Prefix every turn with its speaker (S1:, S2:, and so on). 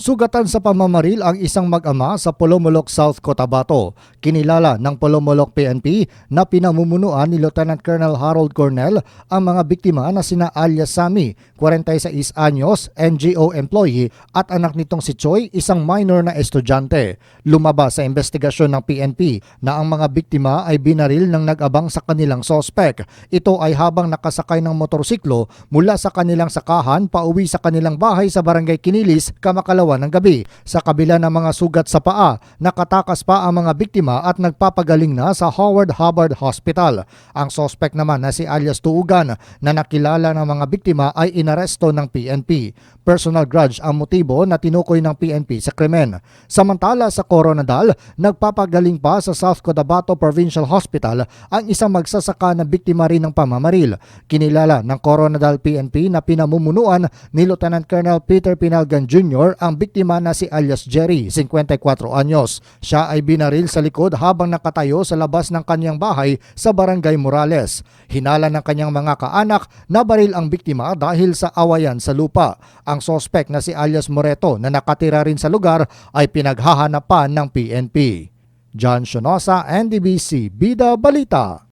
S1: Sugatan sa pamamaril ang isang mag-ama sa Polomolok, South Cotabato. Kinilala ng Polomolok PNP na pinamumunuan ni Lieutenant Colonel Harold Cornell ang mga biktima na sina alias Sami, 46 anyos, NGO employee at anak nitong si Choi, isang minor na estudyante. Lumabas sa investigasyon ng PNP na ang mga biktima ay binaril ng nag-abang sa kanilang sospek. Ito ay habang nakasakay ng motorsiklo mula sa kanilang sakahan pauwi sa kanilang bahay sa barangay Kinilis, Kamakalawa ng gabi. Sa kabila ng mga sugat sa paa, nakatakas pa ang mga biktima at nagpapagaling na sa Howard Hubbard Hospital. Ang sospek naman na si alias Tuugan na nakilala ng mga biktima ay inaresto ng PNP. Personal grudge ang motibo na tinukoy ng PNP sa krimen. Samantala sa Coronadal, nagpapagaling pa sa South Cotabato Provincial Hospital ang isang magsasaka na biktima rin ng pamamaril. Kinilala ng Coronadal PNP na pinamumunuan ni Lieutenant Colonel Peter Pinalgan Jr. ang biktima na si alias Jerry, 54 anyos. Siya ay binaril sa likod habang nakatayo sa labas ng kanyang bahay sa Barangay Morales. Hinala ng kanyang mga kaanak na baril ang biktima dahil sa awayan sa lupa. Ang sospek na si alias Moreto na nakatira rin sa lugar ay pinaghahanapan ng PNP. John Shonosa, NDBC, Bida Balita.